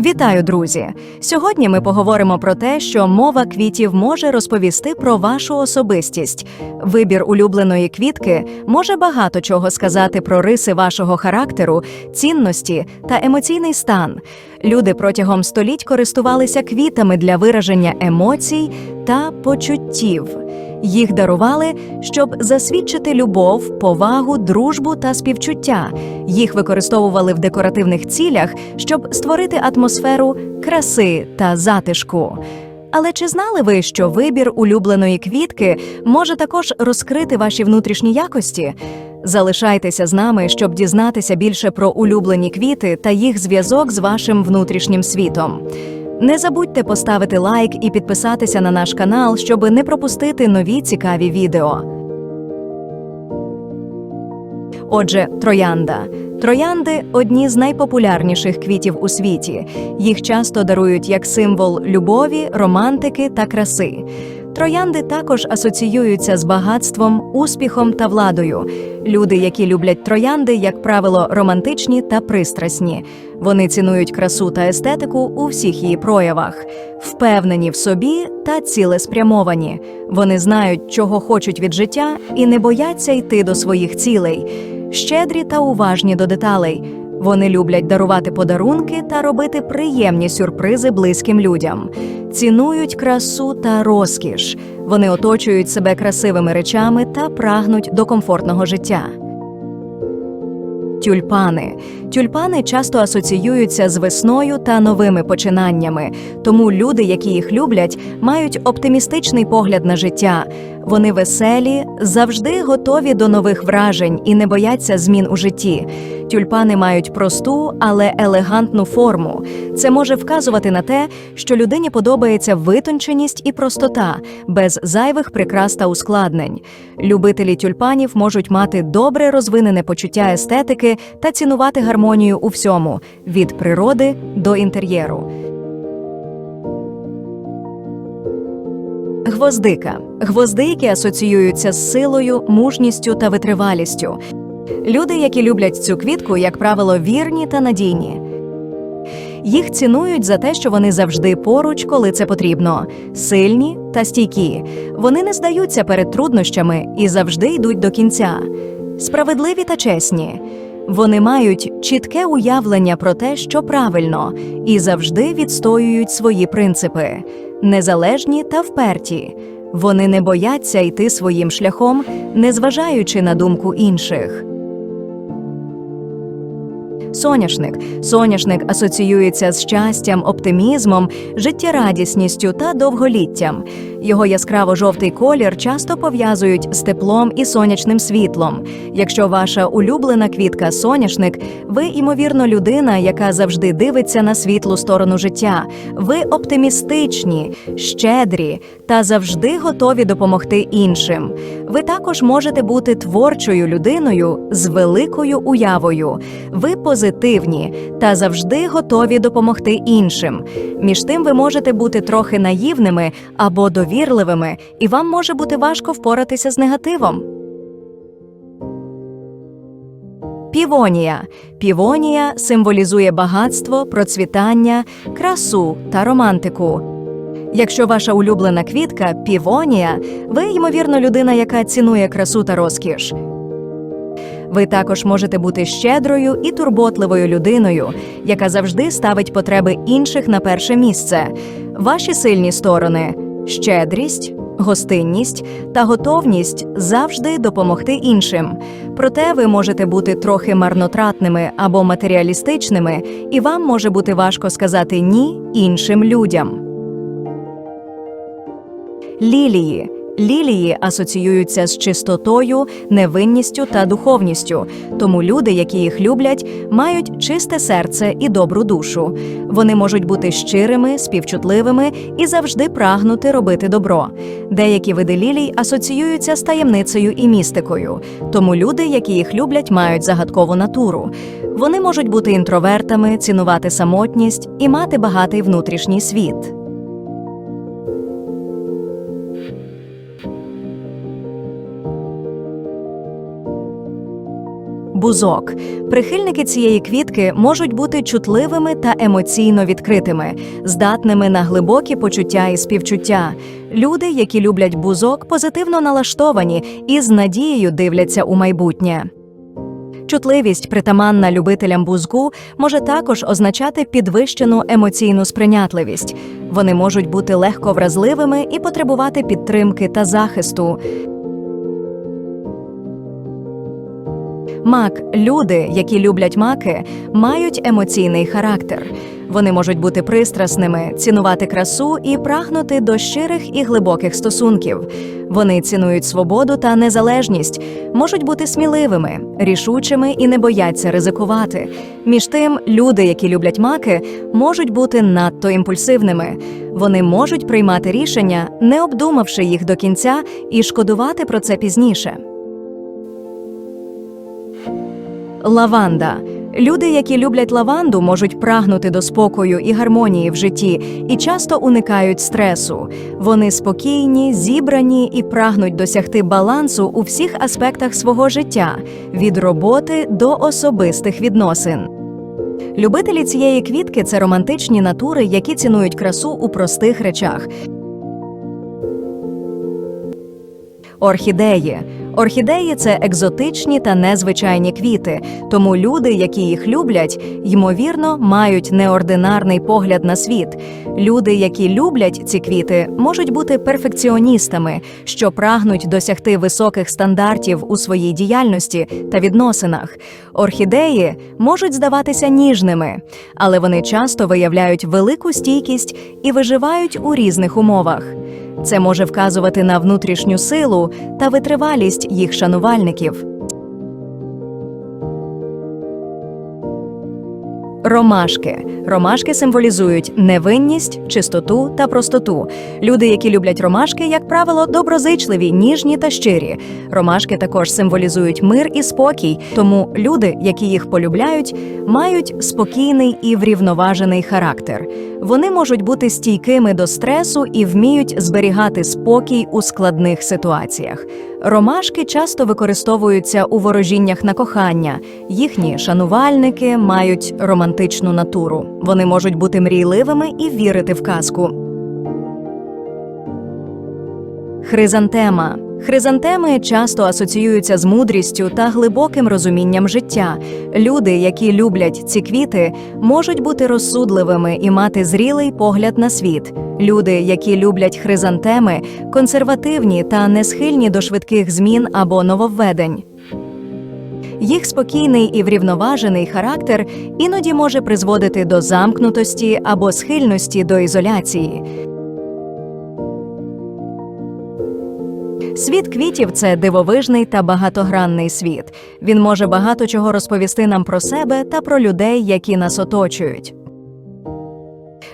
Вітаю, друзі! Сьогодні ми поговоримо про те, що мова квітів може розповісти про вашу особистість. Вибір улюбленої квітки може багато чого сказати про риси вашого характеру, цінності та емоційний стан. Люди протягом століть користувалися квітами для вираження емоцій та почуттів. Їх дарували, щоб засвідчити любов, повагу, дружбу та співчуття. Їх використовували в декоративних цілях, щоб створити атмосферу краси та затишку. Але чи знали ви, що вибір улюбленої квітки може також розкрити ваші внутрішні якості? Залишайтеся з нами, щоб дізнатися більше про улюблені квіти та їх зв'язок з вашим внутрішнім світом. Не забудьте поставити лайк і підписатися на наш канал, щоб не пропустити нові цікаві відео. Отже, троянда. Троянди одні з найпопулярніших квітів у світі. Їх часто дарують як символ любові, романтики та краси. Троянди також асоціюються з багатством, успіхом та владою. Люди, які люблять троянди, як правило, романтичні та пристрасні. Вони цінують красу та естетику у всіх її проявах, впевнені в собі та цілеспрямовані. Вони знають, чого хочуть від життя, і не бояться йти до своїх цілей. Щедрі та уважні до деталей. Вони люблять дарувати подарунки та робити приємні сюрпризи близьким людям. Цінують красу та розкіш. Вони оточують себе красивими речами та прагнуть до комфортного життя. Тюльпани. Тюльпани часто асоціюються з весною та новими починаннями, тому люди, які їх люблять, мають оптимістичний погляд на життя. Вони веселі, завжди готові до нових вражень і не бояться змін у житті. Тюльпани мають просту, але елегантну форму. Це може вказувати на те, що людині подобається витонченість і простота, без зайвих прикрас та ускладнень. Любителі тюльпанів можуть мати добре розвинене почуття естетики та цінувати гармонію у всьому від природи до інтер'єру. Гвоздика. Гвоздики асоціюються з силою, мужністю та витривалістю. Люди, які люблять цю квітку, як правило, вірні та надійні. Їх цінують за те, що вони завжди поруч, коли це потрібно, сильні та стійкі. Вони не здаються перед труднощами і завжди йдуть до кінця. Справедливі та чесні. Вони мають чітке уявлення про те, що правильно, і завжди відстоюють свої принципи, незалежні та вперті. Вони не бояться йти своїм шляхом, незважаючи на думку інших. Соняшник. Соняшник асоціюється з щастям, оптимізмом, життєрадісністю та довголіттям. Його яскраво-жовтий колір часто пов'язують з теплом і сонячним світлом. Якщо ваша улюблена квітка соняшник, ви, ймовірно, людина, яка завжди дивиться на світлу сторону життя. Ви оптимістичні, щедрі та завжди готові допомогти іншим. Ви також можете бути творчою людиною з великою уявою. Ви позитивні та завжди готові допомогти іншим. Між тим, ви можете бути трохи наївними або довірливими, і вам може бути важко впоратися з негативом. Півонія. Півонія символізує багатство, процвітання, красу та романтику. Якщо ваша улюблена квітка півонія, ви, ймовірно, людина, яка цінує красу та розкіш. Ви також можете бути щедрою і турботливою людиною, яка завжди ставить потреби інших на перше місце. Ваші сильні сторони щедрість, гостинність та готовність завжди допомогти іншим. Проте ви можете бути трохи марнотратними або матеріалістичними, і вам може бути важко сказати ні іншим людям. Лілії. Лілії асоціюються з чистотою, невинністю та духовністю. Тому люди, які їх люблять, мають чисте серце і добру душу. Вони можуть бути щирими, співчутливими і завжди прагнути робити добро. Деякі види лілій асоціюються з таємницею і містикою. Тому люди, які їх люблять, мають загадкову натуру. Вони можуть бути інтровертами, цінувати самотність і мати багатий внутрішній світ. Бузок. Прихильники цієї квітки можуть бути чутливими та емоційно відкритими, здатними на глибокі почуття і співчуття. Люди, які люблять бузок, позитивно налаштовані і з надією дивляться у майбутнє. Чутливість, притаманна любителям бузку, може також означати підвищену емоційну сприйнятливість. Вони можуть бути легко вразливими і потребувати підтримки та захисту. Мак, люди, які люблять маки, мають емоційний характер. Вони можуть бути пристрасними, цінувати красу і прагнути до щирих і глибоких стосунків. Вони цінують свободу та незалежність, можуть бути сміливими, рішучими і не бояться ризикувати. Між тим, люди, які люблять маки, можуть бути надто імпульсивними. Вони можуть приймати рішення, не обдумавши їх до кінця, і шкодувати про це пізніше. Лаванда. Люди, які люблять лаванду, можуть прагнути до спокою і гармонії в житті і часто уникають стресу. Вони спокійні, зібрані і прагнуть досягти балансу у всіх аспектах свого життя від роботи до особистих відносин. Любителі цієї квітки це романтичні натури, які цінують красу у простих речах. Орхідеї. Орхідеї це екзотичні та незвичайні квіти, тому люди, які їх люблять, ймовірно, мають неординарний погляд на світ. Люди, які люблять ці квіти, можуть бути перфекціоністами, що прагнуть досягти високих стандартів у своїй діяльності та відносинах. Орхідеї можуть здаватися ніжними, але вони часто виявляють велику стійкість і виживають у різних умовах. Це може вказувати на внутрішню силу та витривалість їх шанувальників. Ромашки. Ромашки символізують невинність, чистоту та простоту. Люди, які люблять ромашки, як правило, доброзичливі, ніжні та щирі. Ромашки також символізують мир і спокій, тому люди, які їх полюбляють, мають спокійний і врівноважений характер. Вони можуть бути стійкими до стресу і вміють зберігати спокій у складних ситуаціях. Ромашки часто використовуються у ворожіннях на кохання. Їхні шанувальники мають романтичну натуру. Вони можуть бути мрійливими і вірити в казку. Хризантема. Хризантеми часто асоціюються з мудрістю та глибоким розумінням життя. Люди, які люблять ці квіти, можуть бути розсудливими і мати зрілий погляд на світ. Люди, які люблять хризантеми, консервативні та не схильні до швидких змін або нововведень. Їх спокійний і врівноважений характер іноді може призводити до замкнутості або схильності до ізоляції. Світ квітів це дивовижний та багатогранний світ. Він може багато чого розповісти нам про себе та про людей, які нас оточують.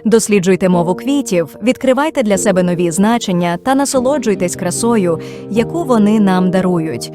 Досліджуйте мову квітів, відкривайте для себе нові значення та насолоджуйтесь красою, яку вони нам дарують.